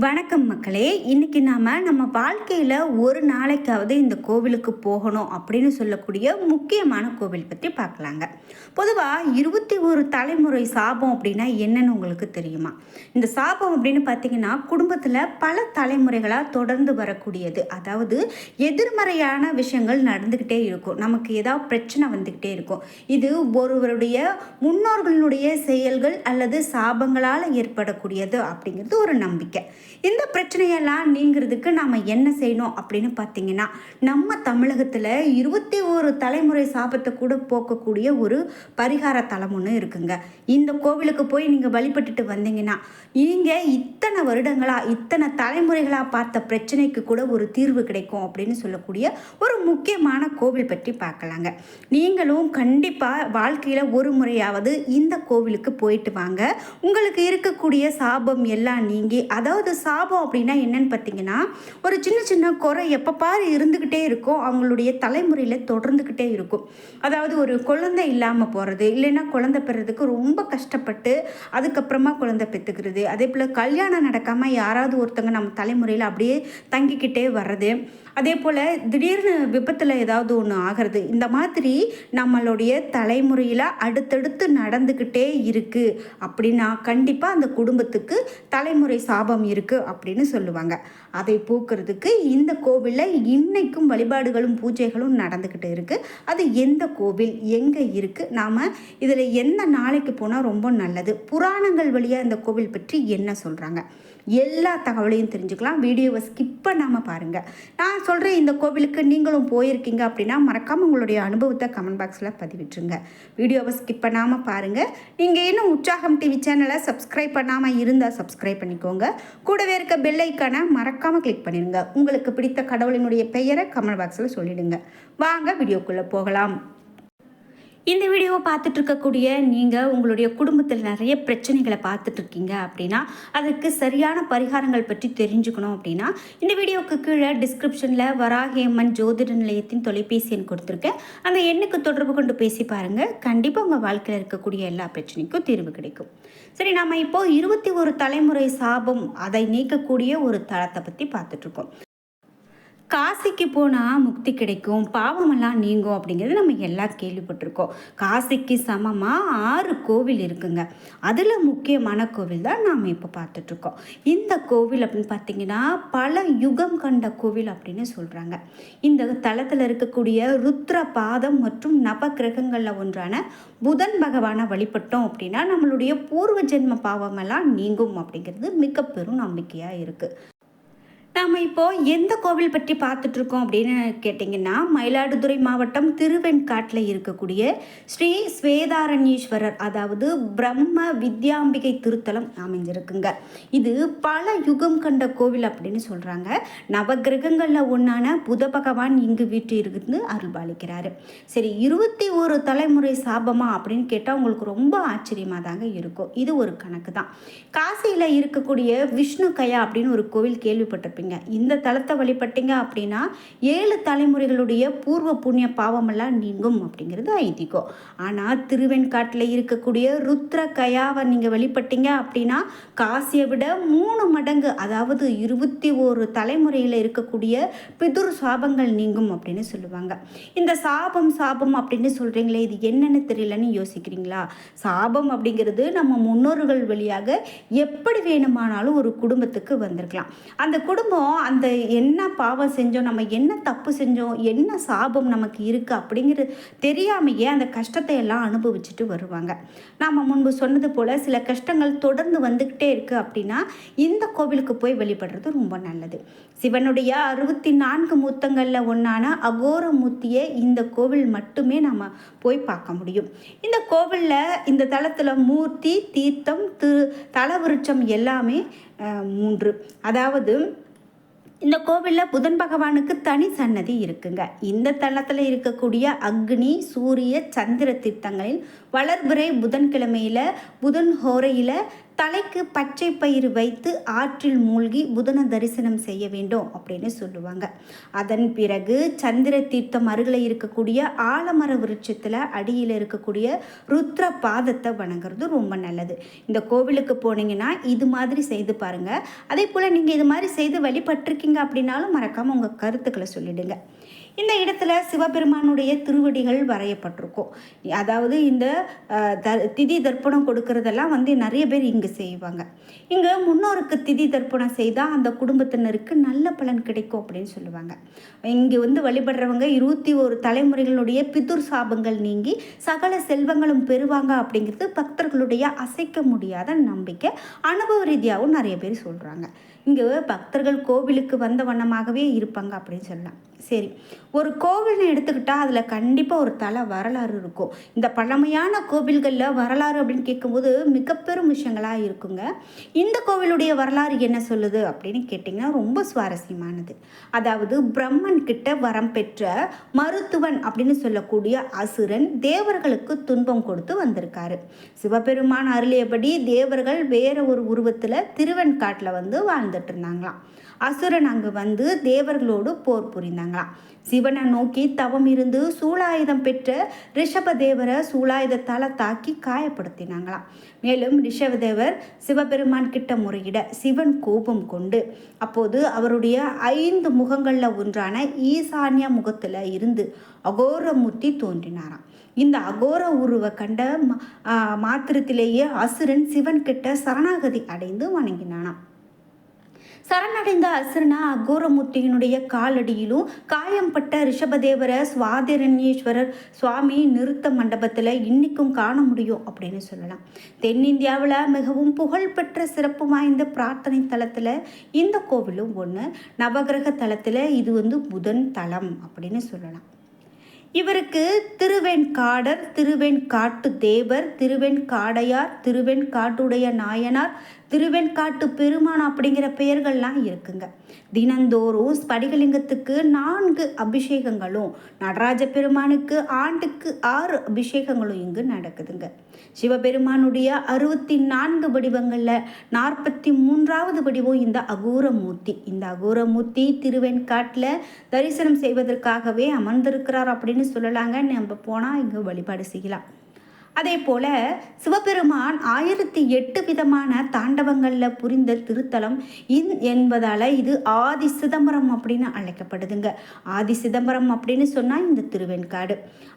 வணக்கம் மக்களே. இன்னைக்கு நாம் நம்ம வாழ்க்கையில் ஒரு நாளைக்காவது இந்த கோவிலுக்கு போகணும் அப்படின்னு சொல்லக்கூடிய முக்கியமான கோவில் பற்றி பார்க்கலாங்க. பொதுவாக இருபத்தி ஒரு தலைமுறை சாபம் அப்படின்னா என்னன்னு உங்களுக்கு தெரியுமா? இந்த சாபம் அப்படின்னு பார்த்தீங்கன்னா குடும்பத்தில் பல தலைமுறைகளாக தொடர்ந்து வரக்கூடியது. அதாவது எதிர்மறையான விஷயங்கள் நடந்துக்கிட்டே இருக்கும். நமக்கு ஏதாவது பிரச்சனை வந்துக்கிட்டே இருக்கும். இது ஒருவருடைய முன்னோர்களுடைய செயல்கள் அல்லது சாபங்களால் ஏற்படக்கூடியது அப்படிங்கிறது ஒரு நம்பிக்கை. இந்த பிரச்சனையெல்லாம் நீங்கிறதுக்கு நாம் என்ன செய்யணும் அப்படின்னு பார்த்தீங்கன்னா நம்ம தமிழகத்தில் இருபத்தி ஒரு தலைமுறை சாபத்தை கூட போக்கக்கூடிய ஒரு பரிகார தலம் ஒன்று இருக்குங்க. இந்த கோவிலுக்கு போய் நீங்கள் வழிபட்டுட்டு வந்தீங்கன்னா நீங்கள் இத்தனை வருடங்களாக இத்தனை தலைமுறைகளாக பார்த்த பிரச்சனைக்கு கூட ஒரு தீர்வு கிடைக்கும் அப்படின்னு சொல்லக்கூடிய ஒரு முக்கியமான கோவில் பற்றி பார்க்கலாங்க. நீங்களும் கண்டிப்பாக வாழ்க்கையில் ஒரு முறையாவது இந்த கோவிலுக்கு போயிட்டு வாங்க. உங்களுக்கு இருக்கக்கூடிய சாபம் எல்லாம் நீங்கி அதாவது சாபம் அப்படின்னா என்னன்னு பார்த்தீங்கன்னா ஒரு சின்ன சின்ன குறை எப்போ பாரு இருந்துக்கிட்டே இருக்கும். அவங்களுடைய தலைமுறையில் தொடர்ந்துக்கிட்டே இருக்கும். அதாவது ஒரு குழந்தை இல்லாமல் போகிறது இல்லைன்னா குழந்தை பெறதுக்கு ரொம்ப கஷ்டப்பட்டு அதுக்கப்புறமா குழந்தை பெற்றுக்கிறது அதே போல் கல்யாணம் நடக்காமல் யாராவது ஒருத்தங்க நம்ம தலைமுறையில் அப்படியே தங்கிக்கிட்டே வர்றது. அதே போல் திடீர்னு விபத்தில் ஏதாவது ஒன்று ஆகிறது. இந்த மாதிரி நம்மளுடைய தலைமுறையில் அடுத்தடுத்து நடந்துக்கிட்டே இருக்குது அப்படின்னா கண்டிப்பாக அந்த குடும்பத்துக்கு தலைமுறை சாபம் இருக்குது அப்படின்னு சொல்லுவாங்க. அதை போக்குறதுக்கு இந்த கோவிலில் இன்னைக்கும் வழிபாடுகளும் பூஜைகளும் நடந்துக்கிட்டு இருக்குது அது எந்த கோவில் எங்கே இருக்குது நாம் இதில் எந்த நாளைக்கு போனால் ரொம்ப நல்லது? புராணங்கள் வழியாக இந்த கோவில் பற்றி என்ன சொல்கிறாங்க எல்லா தகவலையும் தெரிஞ்சுக்கலாம். வீடியோவை ஸ்கிப் பண்ணாமல் பாருங்கள் நான் சொல்கிறேன் இந்த கோவிலுக்கு நீங்களும் போயிருக்கீங்க அப்படின்னா மறக்காமல் உங்களுடைய அனுபவத்தை கமெண்ட் பாக்ஸில் பதிவிட்டுருங்க. வீடியோவை ஸ்கிப் பண்ணாமல் பாருங்கள் நீங்கள் இன்னும் உற்சாகம் டிவி சேனலை சப்ஸ்கிரைப் பண்ணாமல் இருந்தால் சப்ஸ்கிரைப் பண்ணிக்கோங்க. கூடவே இருக்க பெல் ஐக்கானை மறக்காமல் கிளிக் பண்ணிடுங்க உங்களுக்கு பிடித்த கடவுளினுடைய பெயரை கமெண்ட் பாக்ஸில் சொல்லிடுங்க. வாங்க வீடியோக்குள்ளே போகலாம். இந்த வீடியோவை பார்த்துட்டு இருக்கக்கூடிய நீங்கள் உங்களுடைய குடும்பத்தில் நிறைய பிரச்சனைகளை பார்த்துட்டு இருக்கீங்க அப்படின்னா அதுக்கு சரியான பரிகாரங்கள் பற்றி தெரிஞ்சுக்கணும் அப்படின்னா இந்த வீடியோவுக்கு கீழே டிஸ்கிரிப்ஷனில் வராகியம்மன் ஜோதிட நிலையத்தின் தொலைபேசி எண் கொடுத்துருக்கேன். அந்த எண்ணுக்கு தொடர்பு கொண்டு பேசி பாருங்கள் கண்டிப்பாக உங்கள் வாழ்க்கையில் இருக்கக்கூடிய எல்லா பிரச்சனைக்கும் தீர்வு கிடைக்கும். சரி நம்ம இப்போது இருபத்தி ஒரு தலைமுறை சாபம் அதை நீக்கக்கூடிய ஒரு தளத்தை பற்றி பார்த்துட்ருக்கோம் காசிக்கு போனால் முக்தி கிடைக்கும் பாவமெல்லாம் நீங்கும் அப்படிங்கிறது நம்ம எல்லாம் கேள்விப்பட்டிருக்கோம். காசிக்கு சமமாக ஆறு கோவில் இருக்குங்க. அதில் முக்கியமான கோவில் தான் நாம் இப்போ பார்த்துட்ருக்கோம். இந்த கோவில் அப்படின்னு பார்த்தீங்கன்னா பல யுகம் கண்ட கோவில் அப்படின்னு சொல்கிறாங்க இந்த தளத்தில் இருக்கக்கூடிய ருத்ர பாதம் மற்றும் நவ கிரகங்களில் ஒன்றான புதன் பகவானை வழிபட்டோம் அப்படின்னா நம்மளுடைய பூர்வ ஜென்ம பாவமெல்லாம் நீங்கும் அப்படிங்கிறது மிக பெரும் நம்பிக்கையாக இருக்குது நாம் இப்போ எந்த கோவில் பற்றி பார்த்துட்ருக்கோம் அப்படின்னு கேட்டிங்கன்னா மயிலாடுதுறை மாவட்டம் திருவெண்காட்டில் இருக்கக்கூடிய ஸ்ரீ ஸ்வேதாரண்யேஸ்வரர் அதாவது பிரம்ம வித்யாம்பிகை திருத்தலம் அமைஞ்சிருக்குங்க. இது பல யுகம் கண்ட கோவில் அப்படின்னு சொல்கிறாங்க நவகிரகங்களில் ஒன்றான புத பகவான் இங்கு வீட்டு இருந்து அருள்பாலிக்கிறாரு. சரி இருபத்தி ஒரு தலைமுறை சாபமா அப்படின்னு கேட்டால் உங்களுக்கு ரொம்ப ஆச்சரியமாக தாங்க இருக்கும். இது ஒரு கணக்கு தான். காசியில் இருக்கக்கூடிய விஷ்ணு கயா அப்படின்னு ஒரு கோவில் கேள்விப்பட்டிருப்பீங்க. இருப்பீங்க இந்த தலத்தை வழிபட்டீங்க அப்படின்னா ஏழு தலைமுறைகளுடைய பூர்வ புண்ணிய பாவமெல்லாம் நீங்கும் அப்படிங்கிறது ஐதீகம். ஆனால் திருவெண்காட்டில் இருக்கக்கூடிய ருத்ர கயாவை நீங்கள் வழிபட்டீங்க அப்படின்னா காசியை விட மூணு மடங்கு அதாவது இருபத்தி ஒரு தலைமுறையில் இருக்கக்கூடிய பிதுர் சாபங்கள் நீங்கும் அப்படின்னு சொல்லுவாங்க. இந்த சாபம் சாபம் அப்படின்னு சொல்கிறீங்களே இது என்னென்னு தெரியலன்னு யோசிக்கிறீங்களா? சாபம் அப்படிங்கிறது நம்ம முன்னோர்கள் வழியாக எப்படி வேணுமானாலும் ஒரு குடும்பத்துக்கு வந்திருக்கலாம். அந்த குடும்பம் அந்த என்ன பாவம் செஞ்சோம் நம்ம என்ன தப்பு செஞ்சோம் என்ன சாபம் நமக்கு இருக்குது அப்படிங்கிறது தெரியாமையே அந்த கஷ்டத்தை எல்லாம் அனுபவிச்சுட்டு வருவாங்க. நாம் முன்பு சொன்னது போல் சில கஷ்டங்கள் தொடர்ந்து வந்துக்கிட்டே இருக்குது அப்படின்னா இந்த கோவிலுக்கு போய் வழிபடுறது ரொம்ப நல்லது. சிவனுடைய அறுபத்தி நான்கு மூத்தங்களில் ஒன்றான அகோர மூர்த்தியை இந்த கோவில் மட்டுமே நம்ம போய் பார்க்க முடியும். இந்த கோவிலில் இந்த தளத்தில் மூர்த்தி தீர்த்தம் திரு தலவிருட்சம் எல்லாமே மூன்று. அதாவது இந்த கோவிலில் புதன் பகவானுக்கு தனி சன்னதி இருக்குங்க. இந்த தளத்தில் இருக்கக்கூடிய அக்னி சூரிய சந்திர தீர்த்தங்களில் வளர்பிறை புதன்கிழமையில் புதன் ஹோரையில் தலைக்கு பச்சை பயிறு வைத்து ஆற்றில் மூழ்கி புதன தரிசனம் செய்ய வேண்டும் அப்படின்னு சொல்லுவாங்க. அதன் பிறகு சந்திர தீர்த்தம் அருகில் இருக்கக்கூடிய ஆலமர விருட்சத்தில் அடியில் இருக்கக்கூடிய ருத்ர பாதத்தை வணங்குறது ரொம்ப நல்லது. இந்த கோவிலுக்கு போனீங்கன்னா இது மாதிரி செய்து பாருங்கள் அதே போல் நீங்கள் இது மாதிரி செய்து வழிபட்டிருக்கீங்க அப்படின்னாலும் மறக்காமல் உங்கள் கருத்துக்களை சொல்லிடுங்க. இந்த இடத்துல சிவபெருமானுடைய திருவடிகள் வரையப்பட்டிருக்கும். அதாவது இந்த த திதி தர்ப்பணம் கொடுக்கறதெல்லாம் வந்து நிறைய பேர் இங்கே செய்வாங்க. இங்கே முன்னோருக்கு திதி தர்ப்பணம் செய்தால் அந்த குடும்பத்தினருக்கு நல்ல பலன் கிடைக்கும் அப்படின்னு சொல்லுவாங்க. இங்கே வந்து வழிபடுறவங்க இருபத்தி ஒரு தலைமுறைகளுடைய பிதுர் சாபங்கள் நீங்கி சகல செல்வங்களும் பெறுவாங்க அப்படிங்கிறது பக்தர்களுடைய அசைக்க முடியாத நம்பிக்கை அனுபவ ரீதியாகவும் நிறைய பேர் சொல்கிறாங்க இங்கே பக்தர்கள் கோவிலுக்கு வந்த வண்ணமாகவே இருப்பாங்க அப்படின்னு சொல்லலாம். சரி. ஒரு கோவில்னு எடுத்துக்கிட்டால் அதில் கண்டிப்பாக ஒரு தலை வரலாறு இருக்கும். இந்த பழமையான கோவில்களில் வரலாறு அப்படின்னு கேட்கும்போது மிக பெரும் விஷயங்களாக இருக்குங்க. இந்த கோவிலுடைய வரலாறு என்ன சொல்லுது அப்படின்னு கேட்டிங்கன்னா ரொம்ப சுவாரஸ்யமானது. அதாவது பிரம்மன் கிட்ட வரம் பெற்ற மருத்துவன் அப்படின்னு சொல்லக்கூடிய அசுரன் தேவர்களுக்கு துன்பம் கொடுத்து வந்திருக்காரு. சிவபெருமான் அருளியபடி தேவர்கள் வேற ஒரு உருவத்தில் திருவெண்காட்டில் வந்து வாழ்ந்துட்டு இருந்தாங்களாம். அசுரன் அங்கு வந்து தேவர்களோடு போர் புரிந்தாங்களாம். சிவனை நோக்கி தவம் இருந்து சூலாயுதம் பெற்ற ரிஷபதேவரை சூலாயுதத்தால் தாக்கி காயப்படுத்தினாங்களாம். மேலும் ரிஷபதேவர் சிவபெருமான் கிட்ட முறையிட சிவன் கோபம் கொண்டு அப்போது அவருடைய ஐந்து முகங்களில் ஒன்றான ஈசான்ய முகத்தில் இருந்து அகோரமூர்த்தி தோன்றினாராம். இந்த அகோர உருவ கண்ட ம- மாத்திரத்திலேயே அசுரன் சிவன் கிட்ட சரணாகதி அடைந்து வணங்கினானாம். சரணடைந்த அசுரனா அகோரமூர்த்தியினுடைய காலடியிலும் காயம்பட்ட ரிஷபதேவரை சுவாதிரண்யேஸ்வரர் சுவாமி நிறுத்த மண்டபத்தில் இன்னைக்கும் காண முடியும் அப்படின்னு சொல்லலாம். தென்னிந்தியாவில் மிகவும் புகழ்பெற்ற சிறப்பு வாய்ந்த பிரார்த்தனை தலத்தில் இந்த கோவிலும் ஒன்று நவகிரக தலத்தில் இது வந்து புதன் தலம் அப்படின்னு சொல்லலாம். இவருக்கு திருவெண்காடர் திருவெண்காட்டு தேவர் திருவெண்காடையார் திருவெண்காட்டுடைய நாயனார் திருவெண்காட்டு பெருமான் அப்படிங்கிற பெயர்கள்லாம் இருக்குங்க. தினந்தோறும் ஸ்படிகலிங்கத்துக்கு நான்கு அபிஷேகங்களும் நடராஜ பெருமானுக்கு ஆண்டுக்கு ஆறு அபிஷேகங்களும் இங்கு நடக்குதுங்க. சிவபெருமானுடைய அறுபத்தி நான்கு வடிவங்களில் நாற்பத்தி மூன்றாவது வடிவம் இந்த அகூரமூர்த்தி இந்த அகோரமூர்த்தி திருவெண்காட்டில் தரிசனம் செய்வதற்காகவே அமர்ந்திருக்கிறார் அப்படின்னு சொல்லலாங்க. நம்ம போனால் இங்கே வழிபாடு செய்யலாம். அதே போல சிவபெருமான் ஆயிரத்தி எட்டு விதமான தாண்டவங்களில் புரிந்த திருத்தலம் இன் என்பதால் இது ஆதி சிதம்பரம் அப்படின்னு அழைக்கப்படுதுங்க. ஆதி சிதம்பரம் அப்படின்னு சொன்னால் இந்த திருவெண்காடு.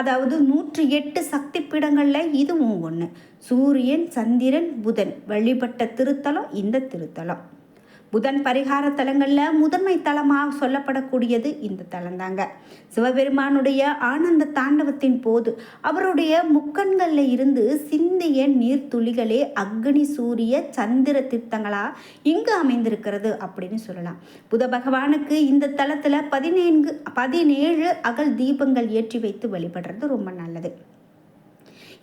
அதாவது நூற்றி எட்டு சக்தி பீடங்களில் இதுவும் ஒன்று சூரியன் சந்திரன் புதன் வழிபட்ட திருத்தலம் இந்த திருத்தலம். புதன் பரிகார தலங்களில் முதன்மை தலமாக சொல்லப்படக்கூடியது இந்த தலம்தாங்க சிவபெருமானுடைய ஆனந்த தாண்டவத்தின் போது அவருடைய முக்கண்களில் இருந்து சிந்திய நீர்த்துளிகளே அக்னி சூரிய சந்திர தீர்த்தங்களாக இங்கு அமைந்திருக்கிறது அப்படின்னு சொல்லலாம். புத பகவானுக்கு இந்த தலத்தில் பதினேழு பதினேழு அகல் தீபங்கள் ஏற்றி வைத்து வழிபடுறது ரொம்ப நல்லது.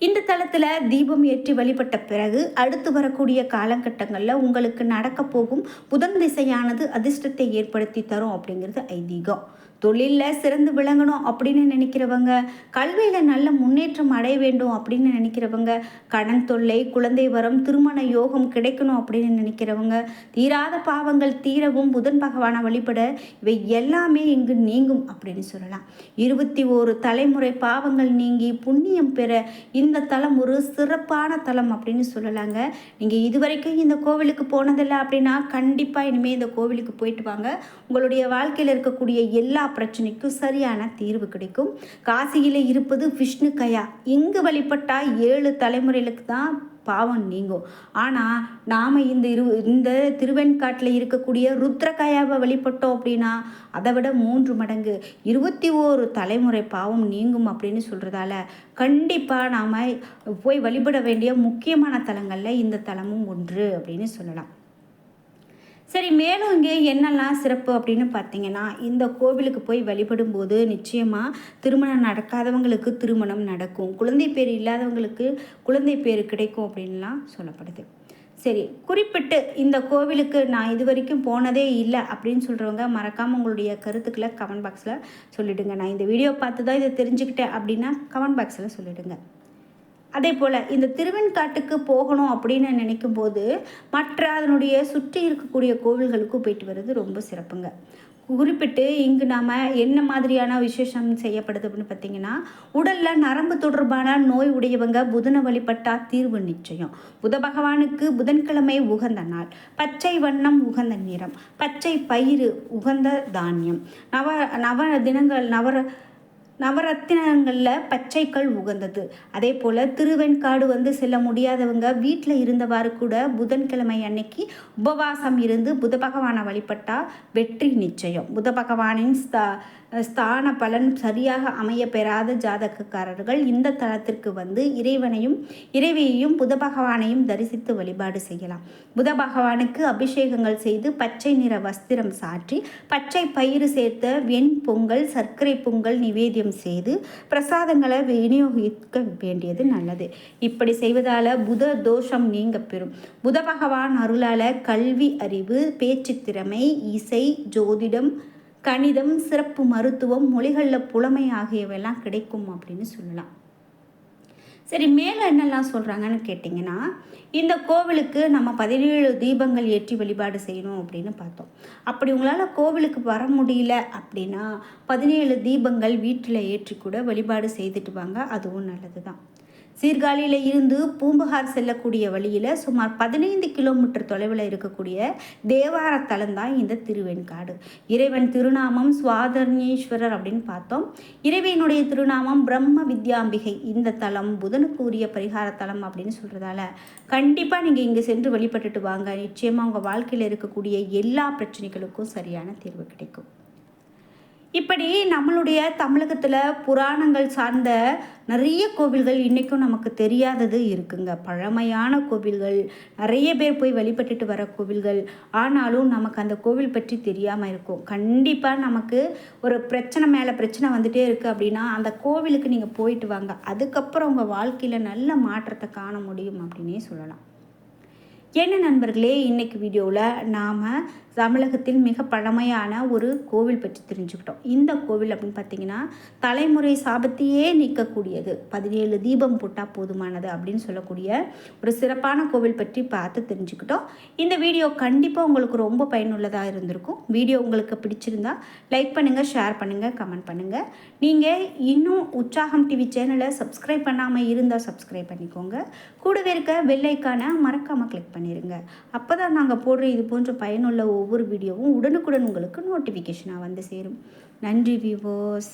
இந்த தளத்தில் தீபம் ஏற்றி வழிபட்ட பிறகு அடுத்து வரக்கூடிய காலகட்டங்களில் உங்களுக்கு நடக்க போகும் புதன் திசையானது அதிர்ஷ்டத்தை ஏற்படுத்தி தரும் அப்படிங்கிறது ஐதீகம். தொழிலில் சிறந்து விளங்கணும் அப்படின்னு நினைக்கிறவங்க கல்வியில் நல்ல முன்னேற்றம் அடைய வேண்டும் அப்படின்னு நினைக்கிறவங்க கடன் தொல்லை குழந்தை வரம் திருமண யோகம் கிடைக்கணும் அப்படின்னு நினைக்கிறவங்க தீராத பாவங்கள் தீரவும் புதன் பகவானை வழிபட இவை எல்லாமே இங்கு நீங்கும் அப்படின்னு சொல்லலாம். இருபத்தி ஓரு தலைமுறை பாவங்கள் நீங்கி புண்ணியம் பெற இந்த இந்த தலம் ஒரு சிறப்பான தலம் அப்படின்னு சொல்லலாங்க. நீங்கள் இதுவரைக்கும் இந்த கோவிலுக்கு போனதில்லை அப்படின்னா கண்டிப்பாக இனிமேல் இந்த கோவிலுக்கு போயிட்டு வாங்க. உங்களுடைய வாழ்க்கையில் இருக்கக்கூடிய எல்லா பிரச்சனைக்கும் சரியான தீர்வு கிடைக்கும். காசியில் இருப்பது விஷ்ணு கயா. இங்கு வழிபட்டால் ஏழு தலைமுறைகளுக்கு தான் பாவம் நீங்கும். ஆனால் நாம் இந்த இரு இந்த திருவெண்காட்டில் இருக்கக்கூடிய ருத்ரகாயாவை வழிபட்டோம் அப்படின்னா அதை விட மூன்று மடங்கு. இருபத்தி ஓரு தலைமுறை பாவம் நீங்கும் அப்படின்னு சொல்கிறதால கண்டிப்பாக நாம் போய் வழிபட வேண்டிய முக்கியமான தலங்களில் இந்த தலமும் ஒன்று அப்படின்னு சொல்லலாம். சரி மேலும் இங்கே என்னெல்லாம் சிறப்பு அப்படின்னு பார்த்தீங்கன்னா இந்த கோவிலுக்கு போய் வழிபடும் போது நிச்சயமாக திருமணம் நடக்காதவங்களுக்கு திருமணம் நடக்கும். குழந்தை பேர் இல்லாதவங்களுக்கு குழந்தை பேர் கிடைக்கும் அப்படின்லாம் சொல்லப்படுது. சரி குறிப்பிட்டு இந்த கோவிலுக்கு நான் இது வரைக்கும் போனதே இல்லை அப்படின்னு சொல்கிறவங்க மறக்காமல் உங்களுடைய கருத்துக்களை கமெண்ட் பாக்ஸில் சொல்லிவிடுங்க நான் இந்த வீடியோ பார்த்து தான் இதை தெரிஞ்சுக்கிட்டேன் அப்படின்னா கமெண்ட் பாக்ஸில் சொல்லிவிடுங்க அதே போல் இந்த திருவெண்காட்டுக்கு போகணும் அப்படின்னு நினைக்கும் போது மற்ற அதனுடைய சுற்றி இருக்கக்கூடிய கோவில்களுக்கும் போயிட்டு வர்றது ரொம்ப சிறப்புங்க. குறிப்பிட்டு இங்கு நாம் என்ன மாதிரியான விசேஷம் செய்யப்படுது அப்படின்னு பார்த்தீங்கன்னா உடலில் நரம்பு தொடர்பான நோய் உடையவங்க புதனை வழிபட்டா தீர்வு நிச்சயம். புத பகவானுக்கு புதன்கிழமை உகந்த நாள். பச்சை வண்ணம் உகந்த நிறம். பச்சை பயிறு உகந்த தானியம். நவ நவ தினங்கள் நவர நவரத்தினங்களில் பச்சைக்கல் உகந்தது. அதே போல் திருவெண்காடு வந்து செல்ல முடியாதவங்க வீட்டில் இருந்தவாறு கூட புதன்கிழமை அன்னைக்கு உபவாசம் இருந்து புத பகவானை வழிபட்டால் வெற்றி நிச்சயம். புத பகவானின் ஸ்தா ஸ்தான பலன் சரியாக அமைய பெறாத ஜாதகக்காரர்கள் இந்த தளத்திற்கு வந்து இறைவனையும் இறைவியையும் புத பகவானையும் தரிசித்து வழிபாடு செய்யலாம். புத பகவானுக்கு அபிஷேகங்கள் செய்து பச்சை நிற வஸ்திரம் சாற்றி பச்சை பயிறு சேர்த்த வெண் பொங்கல் சர்க்கரை பொங்கல் நிவேதியம் செய்து பிரசாதங்களை விநியோகிக்க வேண்டியது நல்லது. இப்படி செய்வதால் புத தோஷம் நீங்க பெறும். புத பகவான் அருளால் கல்வி அறிவு பேச்சு திறமை இசை ஜோதிடம் கணிதம் சிறப்பு மருத்துவம் மொழிகளில் புலமை ஆகியவையெல்லாம் கிடைக்கும் அப்படின்னு சொல்லலாம். சரி மேலே என்னெல்லாம் சொல்கிறாங்கன்னு கேட்டிங்கன்னா இந்த கோவிலுக்கு நம்ம பதினேழு தீபங்கள் ஏற்றி வழிபாடு செய்யணும் அப்படின்னு பார்த்தோம். அப்படி உங்களால் கோவிலுக்கு வர முடியல அப்படின்னா பதினேழு தீபங்கள் வீட்டில் ஏற்றி கூட வழிபாடு செய்துட்டு வாங்க அதுவும் நல்லது தான் சீர்காழியில் இருந்து பூம்புகார் செல்லக்கூடிய வழியில் சுமார் பதினைந்து கிலோமீட்டர் தொலைவில் இருக்கக்கூடிய தேவார தலம் தான் இந்த திருவெண்காடு. இறைவன் திருநாமம் சுவாதர்ணீஸ்வரர் அப்படின்னு பார்த்தோம். இறைவனுடைய திருநாமம் பிரம்ம வித்யாம்பிகை. இந்த தலம் புதனுக்கு உரிய பரிகார தலம் அப்படின்னு சொல்கிறதால கண்டிப்பாக நீங்கள் இங்கே சென்று வழிபட்டுட்டு வாங்க. நிச்சயமாக உங்கள் வாழ்க்கையில் இருக்கக்கூடிய எல்லா பிரச்சனைகளுக்கும் சரியான தீர்வு கிடைக்கும். இப்படி நம்மளுடைய தமிழகத்தில் புராணங்கள் சார்ந்த நிறைய கோவில்கள் இன்றைக்கும் நமக்கு தெரியாதது இருக்குங்க. பழமையான கோவில்கள் நிறைய பேர் போய் வழிபட்டுட்டு வர கோவில்கள். ஆனாலும் நமக்கு அந்த கோவில் பற்றி தெரியாமல் இருக்கும். கண்டிப்பாக நமக்கு ஒரு பிரச்சனை மேலே பிரச்சனை வந்துகிட்டே இருக்குது அப்படின்னா அந்த கோவிலுக்கு நீங்கள் போயிட்டு வாங்க. அதுக்கப்புறம் உங்கள் வாழ்க்கையில் நல்ல மாற்றத்தை காண முடியும் அப்படின்னே சொல்லலாம். என்ன நண்பர்களே இன்றைக்கு வீடியோவில் நாம் தமிழகத்தில் மிக பழமையான ஒரு கோவில் பற்றி தெரிஞ்சுக்கிட்டோம். இந்த கோவில் அப்படின்னு பார்த்தீங்கன்னா தலைமுறை சாபத்தையே நிற்கக்கூடியது பதினேழு தீபம் போட்டால் போதுமானது அப்படின்னு சொல்லக்கூடிய ஒரு சிறப்பான கோவில் பற்றி பார்த்து தெரிஞ்சுக்கிட்டோம். இந்த வீடியோ கண்டிப்பாக உங்களுக்கு ரொம்ப பயனுள்ளதாக இருந்திருக்கும். வீடியோ உங்களுக்கு பிடிச்சிருந்தா லைக் பண்ணுங்கள் ஷேர் பண்ணுங்கள் கமெண்ட் பண்ணுங்கள் நீங்கள் இன்னும் உற்சாகம் டிவி சேனலை சப்ஸ்கிரைப் பண்ணாமல் இருந்தால் சப்ஸ்கிரைப் பண்ணிக்கோங்க. கூடவே இருக்க வெள்ளைக்கான மறக்காமல் கிளிக் பண்ணி பண்ணிடுங்க அப்போ தான் நாங்கள் போடுற இது போன்ற பயனுள்ள ஒவ்வொரு வீடியோவும் உடனுக்குடன் உங்களுக்கு நோட்டிஃபிகேஷனாக வந்து சேரும். நன்றி விவோஸ்